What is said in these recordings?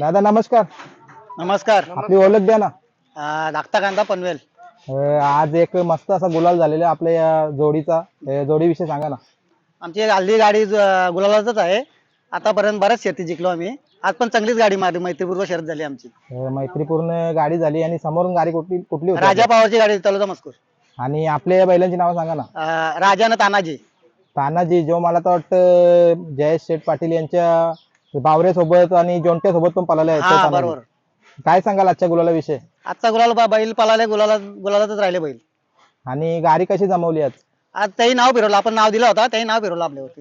दादा नमस्कार. नमस्कार. आपली ओळख द्या ना. अं, धाकटा कांदा पनवेल. अं, आज एक मस्त असा गुलाल झालेला आहे आपल्या या जोडीचा. अं, जोडीविषयी सांगा ना. आमची हल्ली गाडी गुलालातच आहे. आतापर्यंत बऱ्याच शेती जिंकलो आम्ही. आज पण चांगलीच गाडी मारली मैत्रीपूर्व शर्यत झाली आमची. अं, मैत्रीपूर्ण गाडी झाली आणि समोरून गाडी कुठली कुठली होती राजा पावरची गाडी तलोदा मस्कूर आणि आपल्या या बैलांची नावं सांगा ना. अं, राजानं तानाजी. तानाजी जो मला तर वाटतं जयेश शेठ पाटील यांच्या बावरे सोबत आणि जोंट्या सोबत पण पळाले हा. बरोबर. काय सांगाल आजच्या गुलाला विषय? आजचा गुलाल बा- बैल पळाले गुलाला गुलालातच राहिले बैल. आणि गाडी कशी जमवली आज? आज त्याही नाव फिरवलं आपण नाव दिलं होता त्याही नाव फिरवलं आपल्यावरती.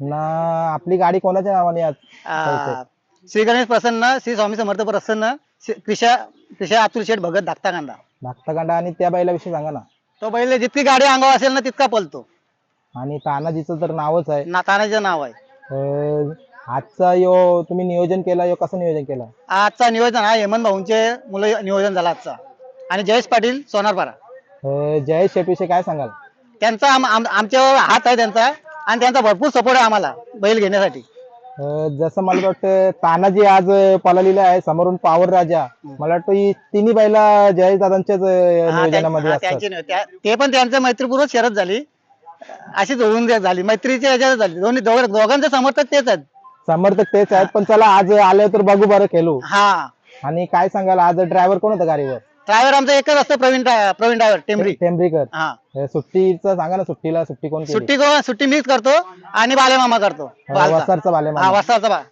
ना आपली गाडी कोणाच्या नावाने आज? श्री गणेश प्रसन्न श्री स्वामी समर्थ प्रसन्न श्री- कृषा कृषा अतुल शेठ भगत धाकटा कांदा धाकटाकांडा आणि त्या बैलाविषयी सांगा ना. तो बैल जितकी गाडी अंगावर असेल ना तितका पळतो. आणि तानाजीचं तर नावच आहे. ना तानाजीचं नाव आहे. अं, आजचा यो तुम्ही नियोजन केला यो कसं नियोजन केलं? आजचा नियोजन हा हेमंत भाऊंचे मुलं नियोजन झाला आजचा. आणि जयेश पाटील सोनारपारा अं, जयेश शेठ विषयी काय सांगाल? त्यांचा आम- आम- आमच्यावर हात आहे त्यांचा आणि त्यांचा भरपूर सपोर्ट आहे आम्हाला बैल घेण्यासाठी. अं, जसं मला वाटतं तानाजी आज पळालेला आहे समोरून पावर राजा. मला वाटतं ही तिन्ही बैला जयेश दादांच्याच अं, हा, त्या- नियोजनामध्ये हा, असतात. त्यांची नाही. त्या- ते पण त्यांचं मैत्रीपूर्वक शरद झाली. अशीच होऊन दे- झाली. मैत्रीच्या ह्याच्यात झाली. दोन्ही दोघं- दोघांचे समर्थक तेच आहेत समर्थक तेच आहेत पण चला आज आले तर बघू बरं खेळू. हा. आणि काय सांगाल आज ड्रायव्हर कोण होता गाडीवर? ड्रायव्हर आमचा एकच असतो प्रवीण ड्राय- प्रवीण ड्रायव्हर टेंबरी. टेंबरीकर. हा. सुट्टीचं सांगा ना सुट्टीला सुट्टी कोण केली? सुट्टी को- सुट्टी मीच करतो आणि बालेमामा करतो. अं, बालचा. वसारचा बाले हा बा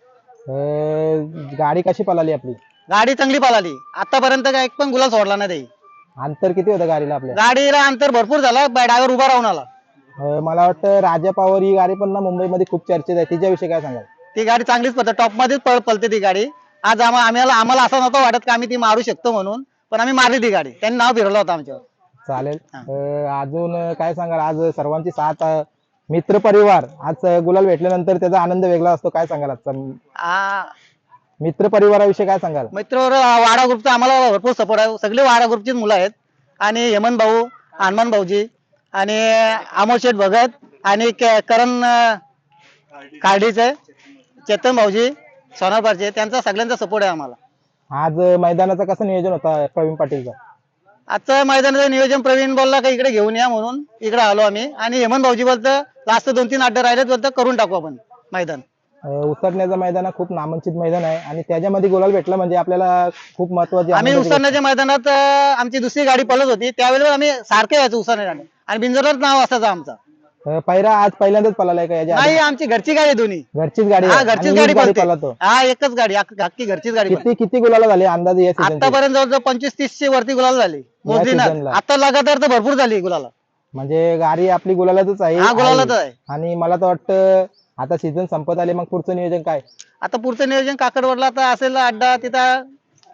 गाडी कशी पळाली आपली? गाडी चांगली पळाली. आतापर्यंत काय एक पण गुलाल सोडला नाही त्याही अंतर किती होतं गाडीला आपल्या? गाडीला अंतर भरपूर झाला. ड्रायव्हर उभा राहून आला. मला वाटतं राजा पॉवर ही गाडी पण ना मुंबईमध्ये खूप चर्चेत आहे. तिच्याविषयी काय सांगाल? ती गाडी चांगलीच पळते. टॉप मध्येच पळ पळते ती गाडी. आज आम्हा आम्हाला आम्हाला असं नव्हतं वाटत की आम्ही ती मारू शकतो म्हणून पण आम्ही मारली ती गाडी. त्यांनी नाव फिरवलं होतं आमच्यावर. चालेल. हा. अं, अजून काय सांगाल? आज सर्वांची साथ अं, मित्र परिवार. आज गुलाल भेटल्यानंतर त्याचा आनंद वेगळा असतो. काय सांगाल आजचा? आ, मित्र परिवाराविषयी काय सांगाल? मित्र वाडा ग्रुपचा आम्हाला भरपूर सपोर्ट आहे. सगळे वाडा ग्रुपचीच मुलं आहेत. आणि हेमंत भाऊ हनुमान भाऊजी. आणि अमोल शेठ भगत आणि के- करण कार्डीचे चेतन भाऊजी सोनारपारचे त्यांचा सगळ्यांचा सपोर्ट आहे आम्हाला. आज मैदानाचं कसं नियोजन होता प्रवीण पाटीलचं? आजचं मैदानाचं नियोजन प्रवीण बोलला का इकडे घेऊन या म्हणून इकडे आलो आम्ही. आणि हेमंत भाऊजी बोलतं लास्ट दोन तीन अड्डे राहिलेत बोलतं करून टाकू आपण मैदान. अं, उतरण्याचं मैदान हा खूप नामांकित मैदान आहे. आणि त्याच्यामध्ये गुलाल भेटला म्हणजे आपल्याला खूप महत्वाची आम्ही आनंदाची गोष्ट उसरण्याच्या मैदानात अं, आमची दुसरी गाडी पळत होती. त्यावेळेला आम्ही सारखे यायचो उसरण्याला आणि बिंजोरलाच नाव असायचं आमचं. अं, पहिला आज पहिल्यांदाच पळालाय का याच्या आधी? नाही आमची घरची गाडी आहे दोन्ही. घरचीच गाडी हा आहे. घरचीच आणि गाडी हीच गाडी पळते. पळतो हा एकच गाडी अख्ख- अख्खी घरचीच गाडी पळते. किती किती गुलाला झाली अंदाजे या सीझन आतापर्यंत जवळजवळ पंचवीस तीसशे वरती गुलाल झाली. मोजली ना. आता लगातार तर भरपूर झाली गुलाला. म्हणजे गाडी आपली गुलालातच आहे. हा गुलालाच आहे. आणि मला तर वाटतं आता सीझन संपत आले मग पुढचं नियोजन काय? आता पुढचं नियोजन काकडवडला तर असेल अड्डा तिथं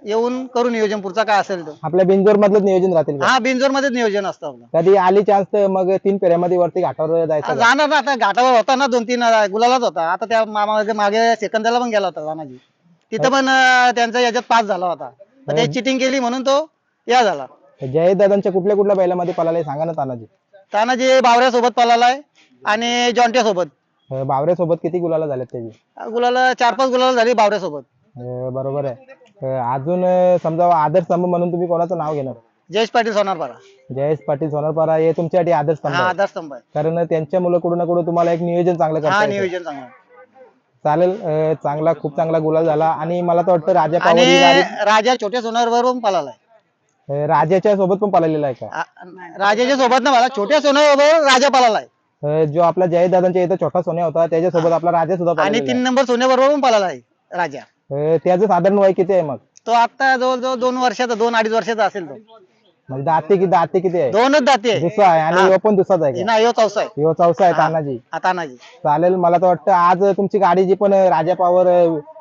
येऊन करू नियोजन पुढचा काय असेल तो आपल्या बिंजोर मधलंच नियोजन राहतील का? हा बिंजोर मध्येच नियोजन असतं आपलं. कधी आली चान्स तर मग तीन फेऱ्यामध्ये वरती घाटावर जायचं का? जाणार ना आता. घाटावर होता ना दोन तीन अं, गुलालाच होता. आता त्या मा- मागे सेकंदाला पण गेला होता राणाजी तिथं पण अं, त्यांचा याच्यात पास झाला होता. पण ते चिटिंग केली म्हणून तो या झाला. जय दादांच्या कुठल्या कुठल्या बैलामध्ये पळाले सांगा ना तानाजी. तानाजी बावऱ्या सोबत पळालाय आणि जॉन्ट्या सोबत अं, बावरे सोबत किती गुलाला झालेत त्याची? गुलाला चार पाच गुलाला झाली बावऱ्या सोबत अं, बरोबर आहे. अं, अजून अं, समजा आदर्श स्तंभ म्हणून तुम्ही कोणाचं नाव घेणार? जयेश पाटील सोनारपाडा जयेश पाटील सोनारपारा हे तुमच्यासाठी आदर्श स्तंभ हा आहे. आहे. कारण त्यांच्या मुलं कुठं ना कुठं तुम्हाला एक नियोजन चांगलं हा करता येतं. नियोजन चांगलं चालेल अं, चांगला खूप चांगला गुलाल झाला. आणि मला तर वाटतं राजा आणि पावर गाडी राजा छोट्या सोनारवर पण अं, राजाच्या सोबत पण पळालेला आहे का? आ- राजाच्या सोबत ना मला छोट्या सोन्याबरोबर राजा पळालाय अं, जो आपला जय दादांच्या इथं छोटा सोन्या होता त्याच्यासोबत आपला राजा सुद्धा आणि पळालेला तीन आहे. नंबर सोन्याबरोबर पण पळालाय राजा. अं, त्याचं साधारण वय किती आहे मग? तो आता जवळजवळ दोन वर्षाचा दोन अडीच वर्षाचा असेल तो. म्हणजे दाते किती दाते किती आहे? दोनच दाते दुसरा आहे आणि हा. यो पण दुसराच आहे का? ना यो चौसा आहे. यो चौसा आहे हा. तानाजी. आता नाजी चालेल मला तर वाटतं आज तुमची गाडी जी पण राजा पावर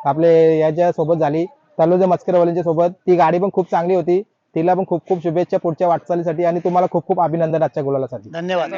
आपले याच्या सोबत झाली तलोजा मस्करवाल्यांच्या सोबत ती गाडी पण खूप चांगली होती. तिला पण खूप खूप शुभेच्छा पुढच्या वाटचालीसाठी आणि तुम्हाला खूप खूप अभिनंदन आजच्या गुलालासाठी. धन्यवाद!